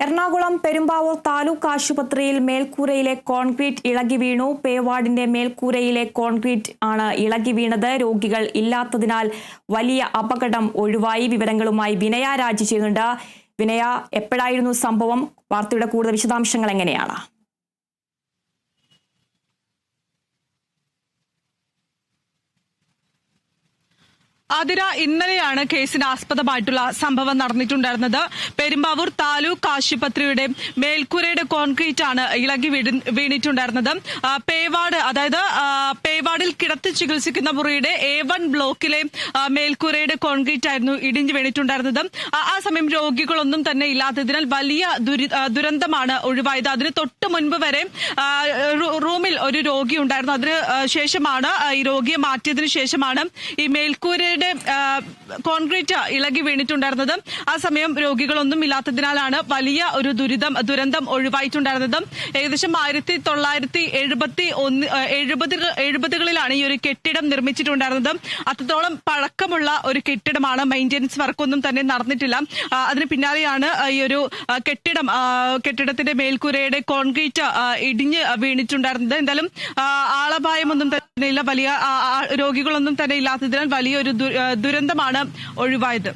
എറണാകുളം പെരുമ്പാവൂർ താലൂക്ക് ആശുപത്രിയിൽ മേൽക്കൂരയിലെ കോൺക്രീറ്റ് ഇളകി വീണു. പേവാർഡിന്റെ മേൽക്കൂരയിലെ കോൺക്രീറ്റ് ആണ് ഇളകി വീണത്. രോഗികൾ ഇല്ലാത്തതിനാൽ വലിയ അപകടം ഒഴിവായി. വിവരങ്ങളുമായി വിനയ രാജി ചെയ്യുന്നുണ്ട്. വിനയ എപ്പോഴായിരുന്നു സംഭവം? വാർത്തയുടെ കൂടുതൽ വിശദാംശങ്ങൾ എങ്ങനെയാണ്? ആതിര ഇന്നലെയാണ് കേസിന് ആസ്പദമായിട്ടുള്ള സംഭവം നടന്നിട്ടുണ്ടായിരുന്നത്. പെരുമ്പാവൂർ താലൂക്ക് ആശുപത്രിയുടെ മേൽക്കൂരയുടെ കോൺക്രീറ്റ് ആണ് ഇളകി വീണ് വീണിട്ടുണ്ടായിരുന്നത്. പേവാട് അതായത് പേവാടിൽ കിടത്തി ചികിത്സിക്കുന്ന മുറിയുടെ എ വൺ ബ്ലോക്കിലെ മേൽക്കൂരയുടെ കോൺക്രീറ്റ് ആയിരുന്നു ഇടിഞ്ഞു വീണിട്ടുണ്ടായിരുന്നത്. ആ- സമയം രോഗികളൊന്നും തന്നെ ഇല്ലാത്തതിനാൽ വലിയ ദുരന്തമാണ് ഒഴിവായത്. അതിന് തൊട്ട് മുൻപ് വരെ റൂമിൽ ഒരു രോഗി ഉണ്ടായിരുന്നു. അതിന് ശേഷമാണ് ഈ രോഗിയെ മാറ്റിയതിനു ശേഷമാണ് ഈ മേൽക്കൂരയുടെ ആ, കോൺക്രീറ്റ് ഇളകി വീണിട്ടുണ്ടായിരുന്നത്. ആ സമയം രോഗികളൊന്നും ഇല്ലാത്തതിനാലാണ് വലിയ ഒരു ദുരിതം ദുരന്തം ഒഴിവായിട്ടുണ്ടായിരുന്നത്. ഏകദേശം ആയിരത്തി തൊള്ളായിരത്തി എഴുപത്തി ഒന്ന് എഴുപത് എഴുപതുകളിലാണ് ഈ ഒരു കെട്ടിടം നിർമ്മിച്ചിട്ടുണ്ടായിരുന്നത്. അത്രത്തോളം പഴക്കമുള്ള ഒരു കെട്ടിടമാണ്. മെയിന്റെനൻസ് വർക്കൊന്നും തന്നെ നടന്നിട്ടില്ല. അതിന് പിന്നാലെയാണ് ഈ ഒരു കെട്ടിടം കെട്ടിടത്തിന്റെ മേൽക്കൂരയുടെ കോൺക്രീറ്റ് ഇടിഞ്ഞ് വീണിട്ടുണ്ടായിരുന്നത്. എന്തായാലും ആളപായമൊന്നും തന്നെ ഇല്ല വലിയ രോഗികളൊന്നും തന്നെ ഇല്ലാത്തതിനാൽ വലിയൊരു ദുരന്തമാണ് ഒഴിവായത്.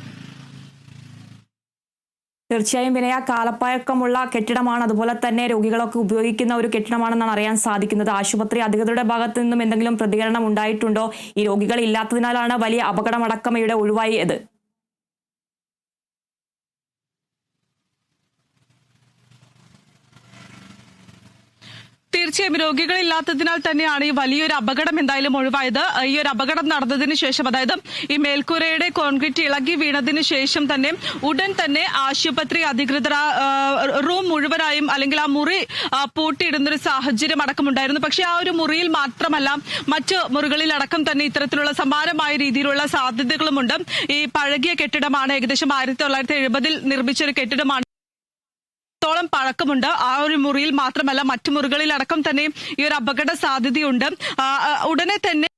തീർച്ചയായും വിനയ കാലപ്പഴക്കമുള്ള കെട്ടിടമാണ്. അതുപോലെ തന്നെ രോഗികളൊക്കെ ഉപയോഗിക്കുന്ന ഒരു കെട്ടിടമാണെന്നാണ് അറിയാൻ സാധിക്കുന്നത്. ആശുപത്രി അധികൃതരുടെ ഭാഗത്തു നിന്നും എന്തെങ്കിലും പ്രതികരണം ഉണ്ടായിട്ടുണ്ടോ? ഈ രോഗികൾ ഇല്ലാത്തതിനാലാണ് വലിയ അപകടമടക്കം ഇവിടെ ഒഴിവായത്. തീർച്ചയായും രോഗികളില്ലാത്തതിനാൽ തന്നെയാണ് ഈ വലിയൊരു അപകടം എന്തായാലും ഒഴിവായത്. ഈ ഒരു അപകടം നടന്നതിന് ശേഷം അതായത് ഈ മേൽക്കൂരയുടെ കോൺക്രീറ്റ് ഇളകി വീണതിന് ശേഷം തന്നെ ഉടൻ തന്നെ ആശുപത്രി അധികൃതർ റൂം മുഴുവനായും അല്ലെങ്കിൽ ആ മുറി പൂട്ടിയിടുന്നൊരു സാഹചര്യം അടക്കമുണ്ടായിരുന്നു. പക്ഷേ ആ ഒരു മുറിയിൽ മാത്രമല്ല മറ്റ് മുറികളിലടക്കം തന്നെ ഇത്തരത്തിലുള്ള സമാനമായ രീതിയിലുള്ള സാധ്യതകളുമുണ്ട്. ഈ പഴകിയ കെട്ടിടമാണ് ഏകദേശം ആയിരത്തി തൊള്ളായിരത്തി എഴുപതിൽ നിർമ്മിച്ച ഒരു കെട്ടിടമാണ്. ത്തോളം പഴക്കമുണ്ട്. ആ ഒരു മുറിയിൽ മാത്രമല്ല മറ്റു മുറികളിലടക്കം തന്നെ ഈ ഒരു അപകട സാധ്യതയുണ്ട്. ഉടനെ തന്നെ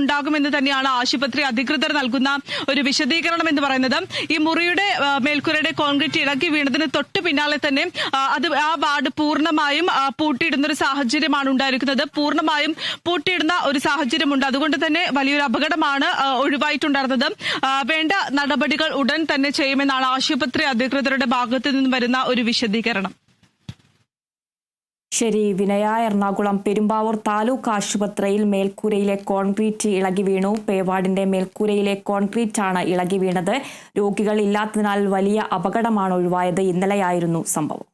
ഉണ്ടാകുമെന്ന് തന്നെയാണ് ആശുപത്രി അധികൃതർ നൽകുന്ന ഒരു വിശദീകരണം എന്ന് പറയുന്നത്. ഈ മുറിയുടെ മേൽക്കൂരയുടെ കോൺക്രീറ്റ് ഇളക്കി വീണതിന് തൊട്ട് പിന്നാലെ തന്നെ അത് ആ വാർഡ് പൂർണമായും പൂട്ടിയിടുന്ന ഒരു സാഹചര്യമാണ് ഉണ്ടായിരിക്കുന്നത്. പൂർണമായും പൂട്ടിയിടുന്ന ഒരു സാഹചര്യമുണ്ട്. അതുകൊണ്ട് തന്നെ വലിയൊരു അപകടമാണ് ഒഴിവായിട്ടുണ്ടായിരുന്നത്. വേണ്ട നടപടികൾ ഉടൻ തന്നെ ചെയ്യുമെന്നാണ് ആശുപത്രി അധികൃതരുടെ ഭാഗത്തു നിന്നും വരുന്ന ഒരു വിശദീകരണം. ശരി വിനയ എറണാകുളം പെരുമ്പാവൂർ താലൂക്ക് ആശുപത്രിയിൽ മേൽക്കൂരയിലെ കോൺക്രീറ്റ് ഇളകി വീണു. പേവാടിന്റെ മേൽക്കൂരയിലെ കോൺക്രീറ്റ് ആണ് ഇളകി വീണത്. രോഗികൾ ഇല്ലാത്തതിനാൽ വലിയ അപകടമാണ് ഒഴിവായത്. ഇന്നലെയായിരുന്നു സംഭവം.